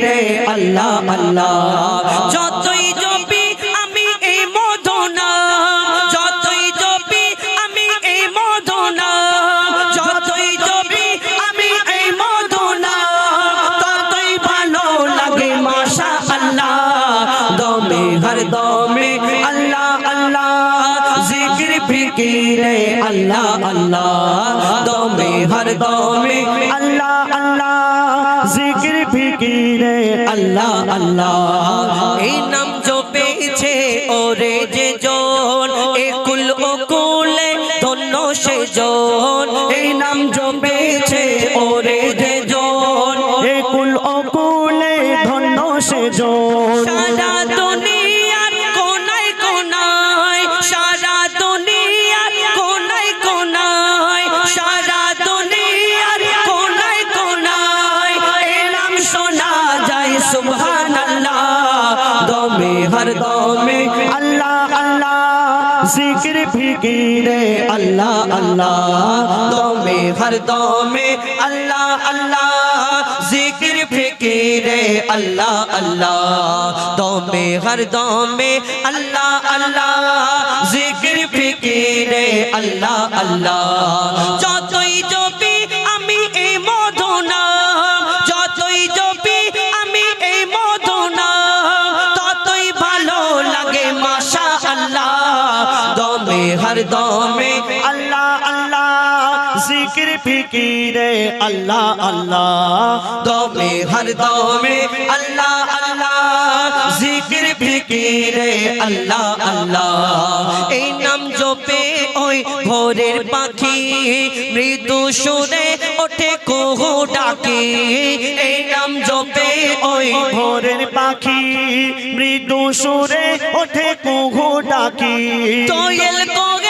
ফিকিরে আল্লাহ আল্লাহ। যতই জপি আমি এই মধনা যতই জপি আমি এই মধনা যতই জপি আমি এই মধনা ততই ভালো লাগে মাশা আল্লাহ দমে, হর দমে, আল্লাহ আল্লাহ। জিকির, ফিকিরে, আল্লাহ আল্লাহ। দমে, হর দমে, আল্লাহ আল্লাহ। জিকির ফিকিরে আল্লাহ আল্লাহ। এই ফিকিরে, আল্লাহ আল্লাহ, দমে হর দমে, আল্লাহ আল্লাহ, জিকির ফিকিরে, আল্লাহ আল্লাহ, দমে হর দমে, আল্লাহ আল্লাহ, জিকির ফিকিরে, আল্লাহ আল্লাহ, যতই আল্লাহ, দমে হর দমে, আল্লাহ আল্লাহ, জিকির ফিকিরে, আল্লাহ আল্লাহ। এই নাম জপে ওই ভোরের পাখি, মৃদু সুরে ওঠে কুহু ডাকি। এই নাম জপে ওই ভোরের পাখি, মৃদু সুরে ওঠে কুহু ডাকি। দোয়েল কোয়েল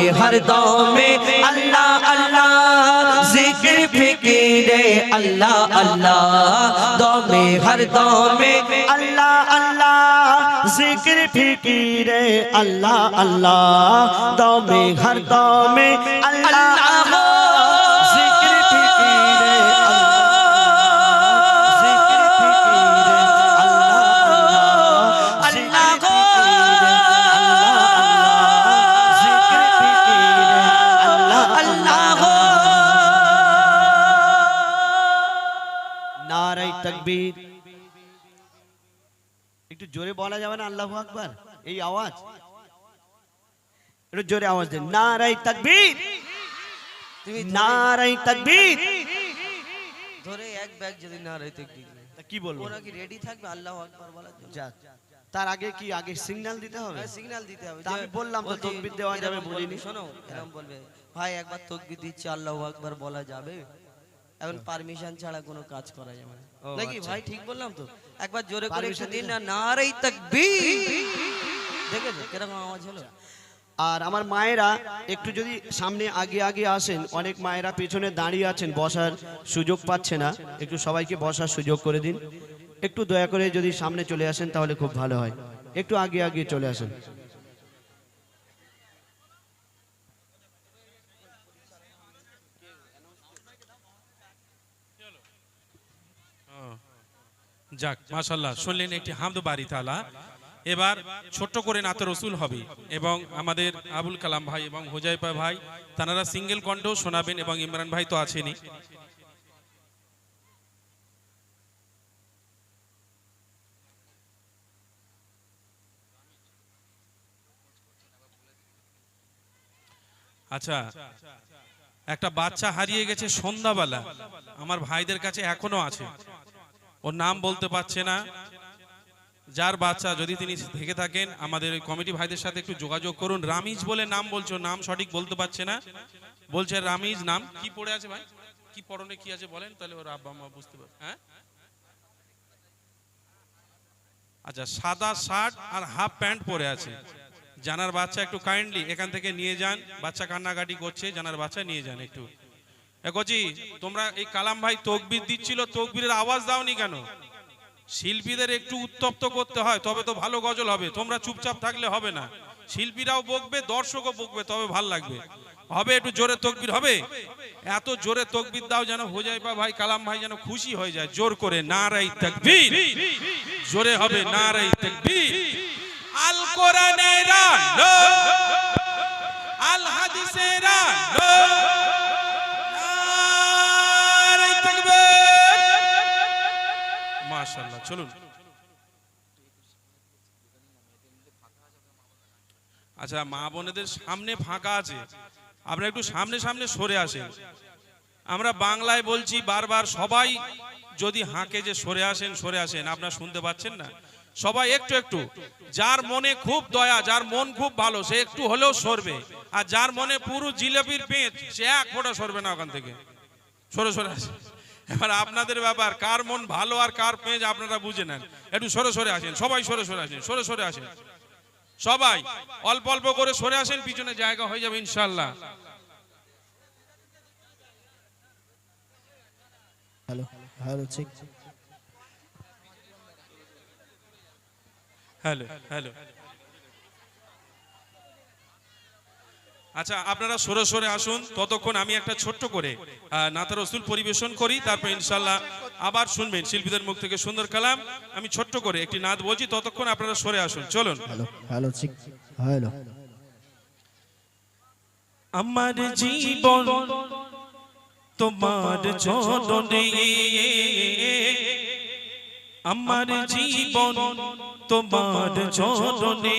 দমে হর দমে আল্লাহ আল্লাহ জিকির ফিকিরে আল্লাহ আল্লাহ দমে হর দমে আল্লাহ আল্লাহ জিকির ফিকিরে আল্লাহ আল্লাহ দমে হর দমে আল্লাহ আল্লাহ জিকির তাকবীর। একটু জোরে বলা যাবে না আল্লাহু আকবার? এই আওয়াজ। একটু জোরে আওয়াজ দেন। নারাই তাকবীর। তুমি নারাই তাকবীর। ধরে এক ব্যাগ যদি না রে তাকবীর তা কি বলব? ও নাকি রেডি থাকবে আল্লাহ আকবার বলার জন্য? তার আগে কি আগে সিগন্যাল দিতে হবে? সিগন্যাল দিতে হবে। আমি বললাম তো তকবীর দেওয়া যাবে বলিনি। শোনো এরকম বলবে। ভাই একবার তকবির দিচ্ছে আল্লাহ আকবার বলা যাবে। এখন পারমিশন ছাড়া কোনো কাজ করা যাবে না। নাকি আচ্ছা। ভাই ঠিক বললাম তো? একবার জোরে করে একটু দিন না নারেই তাকবীর। কীরকম আওয়াজ হলো? আর আমার মায়েরা একটু যদি সামনে আগে আগে আসেন অনেক মায়েরা পেছনে দাঁড়িয়ে আছেন বসার সুযোগ পাচ্ছে না। একটু সবাইকে বসার সুযোগ করে দিন। একটু দয়া করে যদি সামনে চলে আসেন তাহলে খুব ভালো হয়। একটু আগে আগে চলে আসেন। যাক মাশাল্লাহ শুনলেন একটি হামদ বাড়ি তালা। এবার ছোট্ট করে নাতে রসুল হবে এবং আমাদের আবুল কালাম ভাই এবং হোজাইপা ভাই তারা সিঙ্গেল কণ্ঠ শোনাবেন এবং ইমরান ভাই তো আছেনই। আচ্ছা একটা বাচ্চা হারিয়ে গেছে সন্ধ্যাবেলা। আমার ভাইদের কাছে এখনও আছে। ওর নাম বলতে পারছে না। যার বাচ্চা যদি তিনি থেকে থাকেন, আমাদের ওই কমিটি ভাইদের সাথে একটু যোগাযোগ করুন। রামিজ বলে নাম বলছো, নাম সঠিক বলতে পারছে না। বলছে, রামিজ, নাম কি পড়ে আছে ভাই? কি পরনে কি আছে বলেন, তাহলে ওর আব্বা মা বুঝতে পারবে। হ্যাঁ? আচ্ছা সাদা শার্ট আর হাফ প্যান্ট পরে আছে। জানার বাচ্চা একটু কাইন্ডলি এখান থেকে নিয়ে যান। বাচ্চা কান্নাকাটি করছে, জানার বাচ্চা নিয়ে যান একটু। কচি, তোমরা এই কালাম ভাই তকবির দিচ্ছিল, তকবীরের আওয়াজ দাওনি কেন? শিল্পীদের একটু উত্তপ্ত করতে হয়, তবে তো ভালো গজল হবে, তোমরা চুপচাপ থাকলে হবে না। শিল্পীরাও বকবে, দর্শকও বকবে, তবে ভালো লাগবে। হবে একটু জোরে তকবির হবে? এত জোরে তকবির দাও যেন হোজাইপা ভাই, কালাম ভাই যেন খুশি হয়ে যায়, জোর করে নারাই তাকবীর। জোরে হবে নারাই তাকবীর। আল কোরআনের আল হাদিসের মাশাআল্লাহ, চলুন। আচ্ছা মা বোনেদের সামনে ফাঁকা আছে। আপনারা একটু সামনে সামনে সরে আসেন। আমরা বাংলায় বলছি বারবার, সবাই যদি হাঁকে যে সরে আসেন সরে আসেন, আপনারা শুনতে পাচ্ছেন না? সবাই একটু একটু। যার মনে খুব দয়া, যার মন খুব ভালো, সে একটু হলেও সরবে। আর যার মনে পুরো জিলেপির পেঁচ সে এক ফোঁটা সরবে না ওখান থেকে। সরে সরে আসে এবার আপনাদের ব্যাপার কার মন ভালো আর কার পেঁচ আপনারা বুঝে নেন। একটু সরে সরে আসেন সবাই সরে সরে আসেন সরে সরে আসেন। সবাই অল্প অল্প করে সরে আসেন পিছনে জায়গা হয়ে যাবে ইনশাল্লাহ হ্যালো হ্যালো ঠিক। Hello hello. আচ্ছা আপনারা সরে সরে আসুন ততক্ষণ আমি একটা ছোট্ট করে আহ, নাতা রসুল পরিবেশন করি তারপর ইনশাল্লাহ আবার শুনবেন শিল্পীদের মুখ থেকে সুন্দর কালাম। আমি ছোট্ট করে একটি নাদ বলছি ততক্ষণ আপনারা সরে আসুন চলুন। হ্যালো হ্যালো ঠিক হ্যালো আমার জীবন তোমার চরণে আমার জীবন তোমার চরণে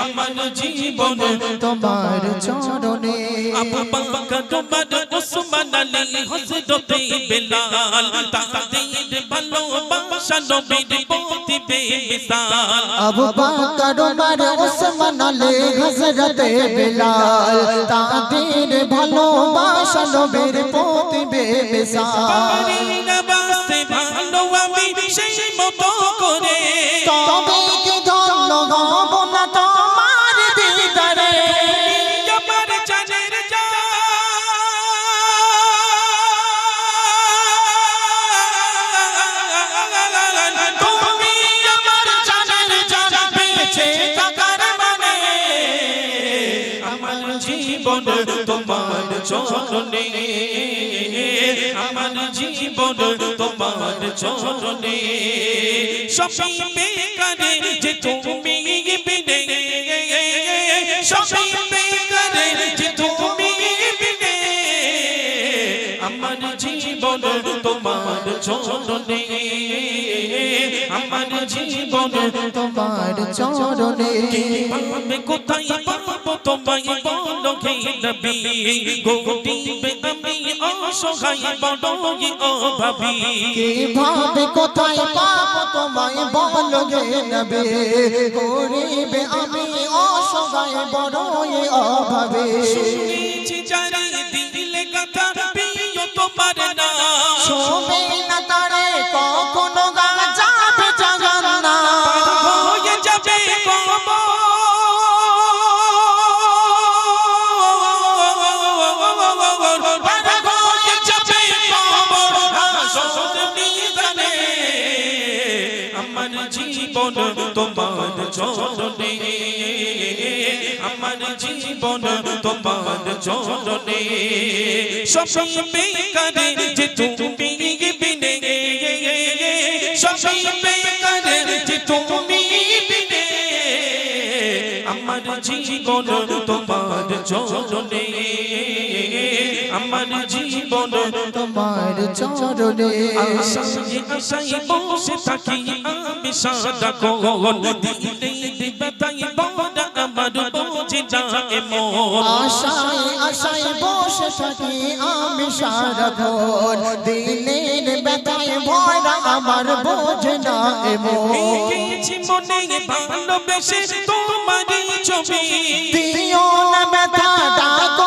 আমার জীবন তোমার চরণে। আবু বকর তোমার ওসমান আলী হযরতে বেলাল তাদের ভালোবাসা নবীর প্রতি বেমিসাল আবু বকর উমর ওসমান আলী হযরতে বিলাল তাদের ভালোবাসা নবীর প্রতি বেমিসাল জীবন তোমার চরণে। আমার জীবন তোমার চরণে। সব বেকারে যে তুমি বিনে তোমার চরণে আমার জীবন তোমার চরণে। আমি কোথায় পাবো তোমায় বলো হে নবী। গোটিবে আমি অসহায় বড়ই অভাবী। কীভাবে কোথায় পাবো তোমায় বলো গে নবে। গরিবে আমি অসহায় বড়ই অভাবে। শুনেছি যারা দিলে কথা প্রিয় তোমার না শোবে না তারে কখনো গা যাবে জাগানা হয়ে যাবে আমার জীবন তোমার চরণে জীবন তোমার চরণে সবই বেকারে যে তুমি বিনে। সবই বেকারে যে তুমি বিনে। আমার জীবন তোমার চরণে আমার জীবন তোমার চরণে আশায় আশায় বসে থাকি আমি সাদা কোন দিলে দিবাতাই বড় আমার বোঝে যায় মন আশায় আশায় বসে থাকি আমি সারা ভোর দিনের ব্যথায় ভরা আমার বোঝে না এঁকেছি মনে ভালোবেসে তোমারই ছবি? দিও না ব্যথা ডাকো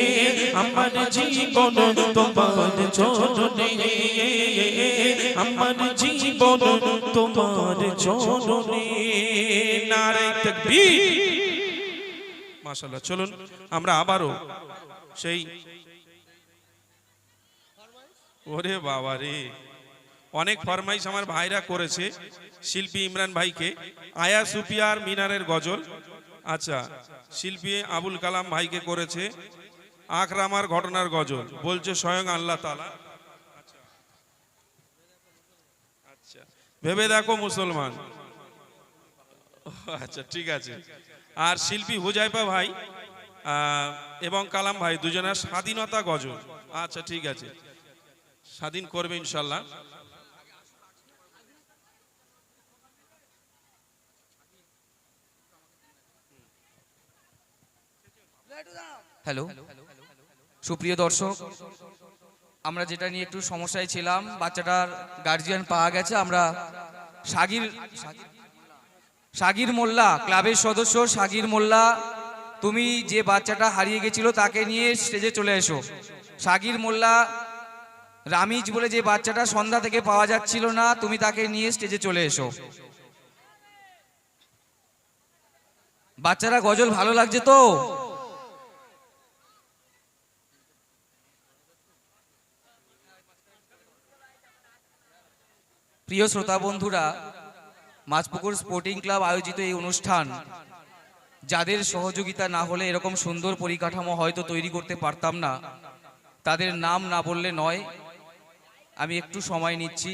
আমার জীবন তোমার চরণে আমার জীবন তোমার চরণে নারে তাকবীর। মাশাআল্লাহ, চলুন, আমরা আবারও সেই ওরে বাবা রে। অনেক ফরমাইশ আমার ভাইরা করেছে, শিল্পী ইমরান ভাইকে। আয়া সুপিয়ার মিনারের গজল। আচ্ছা শিল্পী আবুল কালাম ভাইকে করেছে। আখরামার ঘটনার গজল। বলছে স্বয়ং আল্লাহ তালা আচ্ছা। ভেবে দেখো মুসলমান। ও, আচ্ছা ঠিক আছে। আর শিল্পী হুজাইপা ভাই এবং কালাম ভাই দুজনের স্বাধীনতা গজল। আচ্ছা ঠিক আছে। স্বাধীন করবে ইনশাল্লাহ হ্যালো সুপ্রিয় দর্শক, আমরা যেটা নিয়ে একটু সমস্যায় ছিলাম, বাচ্চাটার গার্জিয়ান পাওয়া গেছে, আমরা সাগির সাগির মোল্লা, ক্লাবের সদস্য সাগির মোল্লা, তুমি যে বাচ্চাটা হারিয়ে গেছিল তাকে নিয়ে স্টেজে চলে এসো। সাগির মোল্লা, রামিজ বলে যে বাচ্চাটা সন্ধ্যা থেকে পাওয়া যাচ্ছিল না, তুমি তাকে নিয়ে স্টেজে চলে এসো। বাচ্চারা গজল ভালো লাগছে তো? প্রিয় শ্রোতা বন্ধুরা, মাছপুকুর স্পোর্টিং ক্লাব আয়োজিত এই অনুষ্ঠান, যাদের সহযোগিতা না হলে এরকম সুন্দর পরিকাঠামো হয়তো তৈরি করতে পারতাম না, তাদের নাম না বললে নয়। আমি একটু সময় নিচ্ছি।